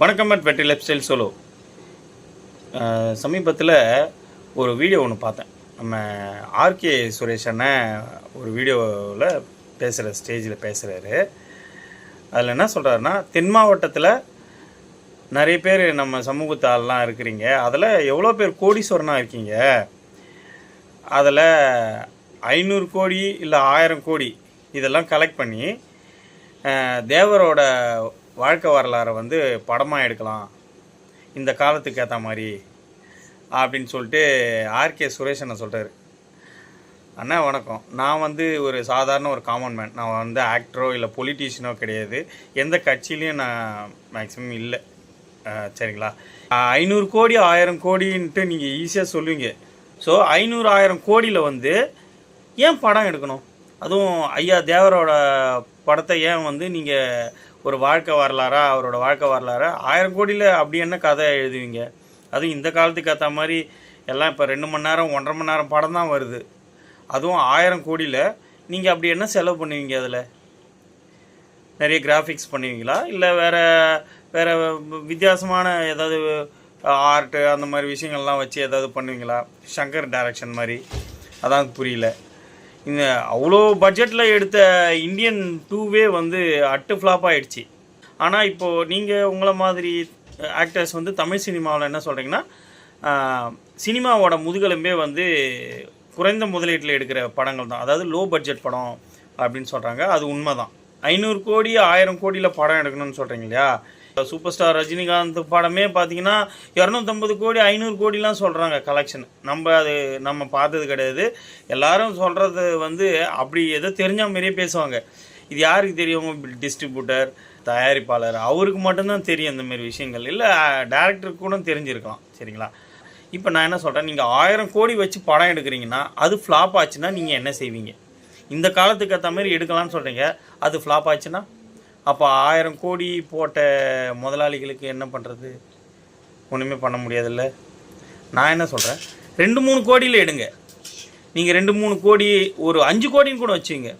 வணக்கம் அட் வெற்றி life style solo சமீபத்தில் ஒரு வீடியோ ஒன்று பார்த்தேன். நம்ம ஆர்கே சுரேஷ் அண்ணன் ஒரு வீடியோவில் பேசுகிற ஸ்டேஜில் பேசுகிறாரு அதில் என்ன சொல்கிறாருன்னா தென் மாவட்டத்தில் நிறைய பேர் நம்ம சமூகத்து ஆள்லாம் இருக்கிறீங்க. அதில் எவ்வளோ பேர் கோடீஸ்வரனாக இருக்கீங்க? அதில் ஐநூறு கோடி இல்லை ஆயிரம் கோடி இதெல்லாம் கலெக்ட் பண்ணி தேவரோட வாழ்க்கை வரலாறை வந்து படமாக எடுக்கலாம். இந்த காலத்துக்கு ஏற்ற மாதிரி அப்படின்னு சொல்லிட்டு ஆர்கே சுரேஷ் அண்ணன் சொல்கிறார் அண்ணா வணக்கம். நான் வந்து ஒரு சாதாரண ஒரு காமன் மேன் நான் வந்து ஆக்டரோ இல்லை பொலிட்டீஷியனோ கிடையாது. எந்த கட்சியிலையும் நான் மேக்ஸிமம் இல்லை. சரிங்களா? ஐநூறு கோடி ஆயிரம் கோடின்ட்டு நீங்கள் ஈஸியாக சொல்லுவீங்க. ஸோ ஐநூறு ஆயிரம் கோடியில் வந்து ஏன் படம் எடுக்கணும்? அதுவும் ஐயா தேவரோட படத்தை ஏன் வந்து நீங்கள் ஒரு வாழ்க்கை வரலாறா அவரோட வாழ்க்கை வரலாறா? ஆயிரம் கோடியில் அப்படி என்ன கதை எழுதுவீங்க? அதுவும் இந்த காலத்துக்கு ஏற்ற மாதிரி எல்லாம் இப்போ ரெண்டு மணி நேரம் ஒன்றரை மணி நேரம் படம் தான் வருது. அதுவும் ஆயிரம் கோடியில் நீங்கள் அப்படி என்ன செலவு பண்ணுவீங்க அதில்? நிறைய கிராஃபிக்ஸ் பண்ணுவீங்களா? இல்லை வேறு வேறு வித்தியாசமான ஏதாவது ஆர்ட்டு அந்த மாதிரி விஷயங்கள்லாம் வச்சு ஏதாவது பண்ணுவீங்களா? சங்கர் டைரக்ஷன் மாதிரி. அதான் புரியல. இந்த அவ்வளோ பட்ஜெட்டில் எடுத்த இந்தியன் டூவே வந்து அட்டு ஃப்ளாப் ஆகிடுச்சி ஆனால் இப்போது நீங்கள் உங்களை மாதிரி ஆக்டர்ஸ் வந்து தமிழ் சினிமாவில் என்ன சொல்கிறீங்கன்னா சினிமாவோட முதுகெலும்பே வந்து குறைந்த முதலீட்டில் எடுக்கிற படங்கள் தான். அதாவது லோ பட்ஜெட் படம் அப்படின்னு சொல்கிறாங்க அது உண்மை தான் ஐநூறு கோடி ஆயிரம் கோடியில் படம் எடுக்கணும்னு சொல்கிறீங்க இல்லையா? சூப்பர் ஸ்டார் ரஜினிகாந்த் படமே பார்த்தீங்கன்னா இரநூத்தம்பது கோடி ஐநூறு கோடிலாம் சொல்கிறாங்க கலெக்ஷன் நம்ம அது நம்ம பார்த்தது கிடையாது. எல்லாரும் சொல்கிறது வந்து அப்படி ஏதோ தெரிஞ்ச மாதிரியே பேசுவாங்க. இது யாருக்கு தெரியும்? டிஸ்ட்ரிபியூட்டர் தயாரிப்பாளர். அவருக்கு மட்டும்தான் தெரியும் இந்தமாரி விஷயங்கள். இல்லை டேரக்டருக்கு கூட தெரிஞ்சிருக்கலாம். சரிங்களா? இப்போ நான் என்ன சொல்கிறேன் நீங்கள் ஆயிரம் கோடி வச்சு படம் எடுக்கிறீங்கன்னா அது ஃப்ளாப் ஆச்சுன்னா நீங்கள் என்ன செய்வீங்க? இந்த காலத்துக்கு ஏற்ற மாதிரி எடுக்கலாம்னு சொல்கிறீங்க அது ஃப்ளாப் ஆச்சுன்னா? அப்போ ஆயிரம் கோடி போட்ட முதலாளிகளுக்கு என்ன பண்ணுறது ஒன்றுமே பண்ண முடியாதுல்ல. நான் என்ன சொல்கிறேன் ரெண்டு மூணு கோடியில் எடுங்க. நீங்கள் ரெண்டு மூணு கோடி ஒரு அஞ்சு கோடின்னு கூட வச்சுங்க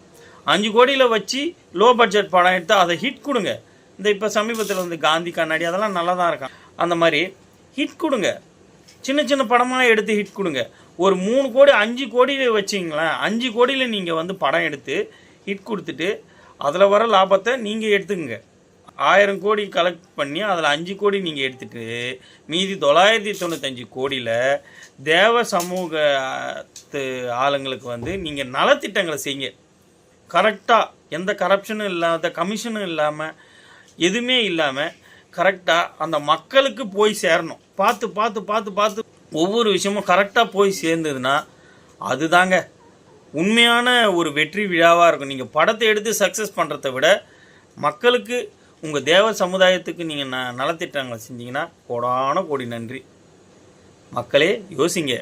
அஞ்சு கோடியில் வச்சு லோ பட்ஜெட் படம் எடுத்து அதை ஹிட் கொடுங்க. இந்த இப்போ சமீபத்தில் வந்து காந்தி கண்ணாடி அதெல்லாம் நல்லா தான் இருக்கான். அந்த மாதிரி ஹிட் கொடுங்க. சின்ன சின்ன படமாக எடுத்து ஹிட் கொடுங்க. ஒரு மூணு கோடி அஞ்சு கோடியில் வச்சிங்களேன் அஞ்சு கோடியில் நீங்கள் வந்து படம் எடுத்து ஹிட் கொடுத்துட்டு அதில் வர லாபத்தை நீங்கள் எடுத்துக்கங்க. ஆயிரம் கோடி கலெக்ட் பண்ணி அதில் அஞ்சு கோடி நீங்கள் எடுத்துட்டு மீதி தொள்ளாயிரத்தி தொண்ணூத்தஞ்சு கோடியில் தேவ சமூகத்து ஆளுங்களுக்கு வந்து நீங்கள் நலத்திட்டங்களை செய்யுங்க. கரெக்டாக எந்த கரப்ஷனும் இல்லாத கமிஷனும் இல்லாமல் எதுவுமே இல்லாமல் கரெக்டாக அந்த மக்களுக்கு போய் சேரணும். பார்த்து பார்த்து பார்த்து பார்த்து ஒவ்வொரு விஷயமும் கரெக்டாக போய் சேர்ந்ததுன்னா அதுதாங்க. உண்மையான ஒரு வெற்றி விழாவாக இருக்கும். நீங்கள் படத்தை எடுத்து சக்ஸஸ் பண்ணுறத விட மக்களுக்கு உங்கள் தேவ சமுதாயத்துக்கு நீங்கள் ந நலத்திட்டங்களை செஞ்சீங்கன்னா கோடான கோடி நன்றி. மக்களே யோசிங்க.